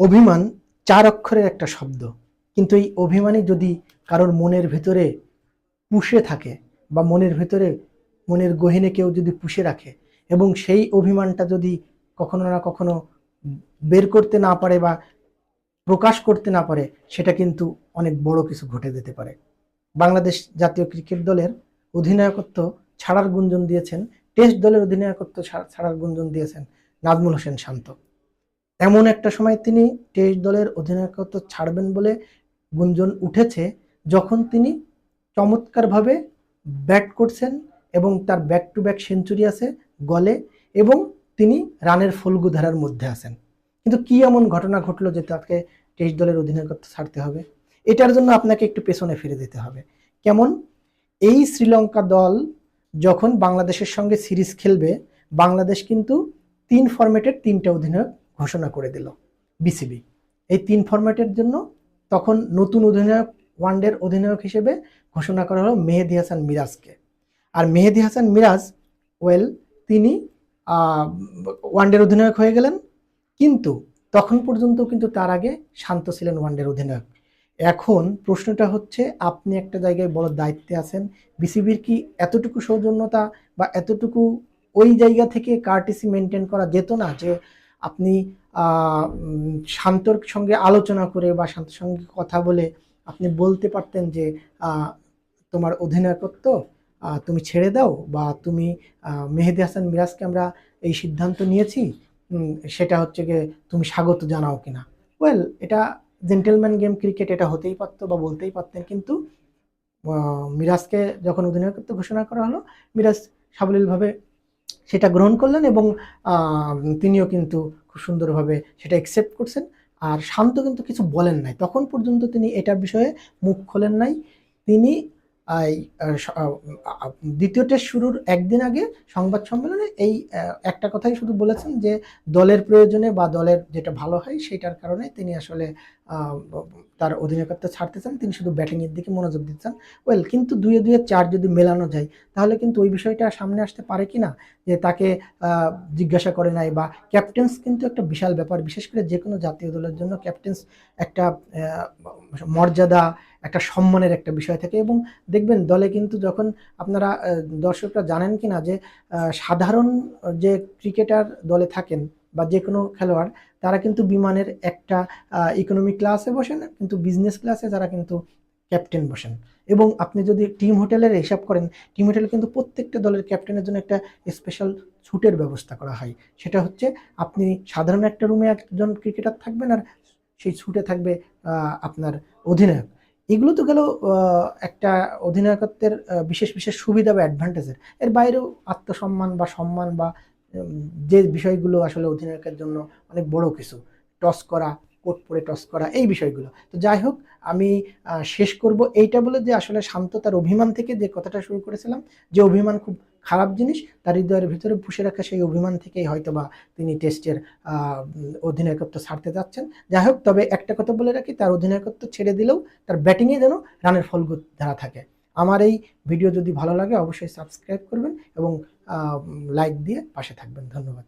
অভিমান চার অক্ষরের একটা শব্দ। কিন্তু এই অভিমানই যদি কারোর মনের ভেতরে পুষে থাকে বা মনের ভেতরে মনের গহিনে কেউ যদি পুষে রাখে এবং সেই অভিমানটা যদি কখনো না কখনো বের করতে না পারে বা প্রকাশ করতে না পারে, সেটা কিন্তু অনেক বড় কিছু ঘটে যেতে পারে। বাংলাদেশ জাতীয় ক্রিকেট দলের অধিনায়কত্ব ছাড়ার গুঞ্জন দিয়েছেন, টেস্ট দলের অধিনায়কত্ব ছাড়ার গুঞ্জন দিয়েছেন নাজমুল হোসেন শান্ত। এমন একটা সময় তিনি টেস্ট দলের অধিনায়কত্ব ছাড়বেন বলে গুঞ্জন উঠেছে, যখন তিনি চমৎকারভাবে ব্যাট করছেন এবং তার ব্যাক টু ব্যাক সেঞ্চুরি আছে গলে এবং তিনি রানের ফলগু ধারার মধ্যে আছেন। কিন্তু কি এমন ঘটনা ঘটলো যে তাকে টেস্ট দলের অধিনায়কত্ব ছাড়তে হবে? এটার জন্য আপনাকে একটু পেছনে ফিরে যেতে হবে। কেমন? এই শ্রীলঙ্কা দল যখন বাংলাদেশের সঙ্গে সিরিজ খেলবে, বাংলাদেশ কিন্তু তিন ফরম্যাটের তিনটা অধিনায়ক ঘোষণা করে দিল বিসিবি। এই তিন ফরম্যাটের জন্য তখন নতুন অধিনায়ক, ওয়ানডের অধিনায়ক হিসেবে ঘোষণা করা হলো মেহেদি হাসান মিরাজকে। আর মেহেদি হাসান মিরাজ, ওয়েল, তিনি ওয়ানডের অধিনায়ক হয়ে গেলেন। কিন্তু তখন পর্যন্ত কিন্তু তার আগে শান্ত ছিলেন ওয়ানডের অধিনায়ক। এখন প্রশ্নটা হচ্ছে, আপনি একটা জায়গায় বড় দায়িত্বে আছেন, বিসিবির কি এতটুকু সৌজন্যতা বা এতটুকু ওই জায়গা থেকে কার্টিসি মেনটেন করা যেত না যে আপনি শান্তর সঙ্গে আলোচনা করে বা শান্তর সঙ্গে কথা বলে আপনি বলতে পারতেন যে তোমার অধিনায়কত্ব তুমি ছেড়ে দাও বা তুমি মেহেদি হাসান মিরাজকে আমরা এই সিদ্ধান্ত নিয়েছি সেটা হচ্ছে গিয়ে তুমি স্বাগত জানাও কিনা। ওয়েল এটা জেন্টেলম্যান গেম ক্রিকেট এটা হতেই পারতো বা বলতেই পারতেন কিন্তু মিরাজকে যখন অধিনায়কত্ব ঘোষণা করা হলো, মিরাজ সাবলীলভাবে সেটা গ্রহণ করলেন এবং তিনিও কিন্তু খুব সুন্দরভাবে সেটা অ্যাকসেপ্ট করছেন। আর শান্ত কিন্তু কিছু বলেন নাই। তখন পর্যন্ত তিনি এটার বিষয়ে মুখ খোলেন নাই। তিনি দ্বিতীয় টেস্ট শুরুর একদিন আগে সংবাদ সম্মেলনে এই একটা কথাই শুধু বলেছেন যে দলের প্রয়োজনে বা দলের যেটা ভালো হয় সেটার কারণে তিনি আসলে তার অধিনায়কত্ব ছাড়তে চান তিনি শুধু ব্যাটিংয়ের দিকে মনোযোগ দিতে চান ওয়েল কিন্তু দুয়ে দুয়ে চার যদি মেলানো যায়, তাহলে কিন্তু ওই বিষয়টা সামনে আসতে পারে কি না যে তাকে জিজ্ঞাসা করে নাই বা ক্যাপ্টেন্স কিন্তু একটা বিশাল ব্যাপার। বিশেষ করে যে কোনো জাতীয় দলের জন্য ক্যাপ্টেন্স একটা মর্যাদা একটা সম্মানের একটা বিষয় থাকে এবং দেখবেন দলে কিন্তু যখন আপনারা দর্শকরা জানেন কি না যে সাধারণ যে ক্রিকেটার দলে থাকেন বা যে কোনো খেলোয়াড়, তারা কিন্তু বিমানের একটা ইকোনমি ক্লাসে বসেন, কিন্তু বিজনেস ক্লাসে তারা কিন্তু ক্যাপ্টেন বসেন। এবং আপনি যদি টিম হোটেলের হিসাব করেন টিম হোটেলে কিন্তু প্রত্যেকটা দলের ক্যাপ্টেনের জন্য একটা স্পেশাল ছুটের ব্যবস্থা করা হয়। সেটা হচ্ছে, আপনি সাধারণ একটা রুমে একজন ক্রিকেটার থাকবেন আর সেই ছুটে থাকবে আপনার অধিনায়ক। এগুলো তো গেল একটা অধিনায়কত্বের বিশেষ বিশেষ সুবিধা বা অ্যাডভান্টেজের এর বাইরেও আত্মসম্মান বা সম্মান বা যে বিষয়গুলো আসলে অধিনায়কের জন্য অনেক বড় কিছু। টস করা কোট পরে টস করা এই বিষয়গুলো। তো যাই হোক, আমি শেষ করব এইটা বলে যে আসলে শান্ত তার অভিমান থেকে যে কথাটা শুরু করেছিলাম, যে অভিমান খুব খারাপ জিনিস, তার হৃদয়ের ভিতরে পুষে রাখা সেই অভিমান থেকেই হয়তো বা তিনি টেস্টের অধিনায়কত্ব ছাড়তে যাচ্ছেন। যাই হোক, তবে একটা কথা বলে রাখি, তার অধিনায়কত্ব ছেড়ে দিলেও তার ব্যাটিংয়ে যেন রানের ফলগু ধারা থাকে। আমার এই ভিডিও যদি ভালো লাগে, অবশ্যই সাবস্ক্রাইব করবেন এবং লাইক দিয়ে পাশে থাকবেন। ধন্যবাদ।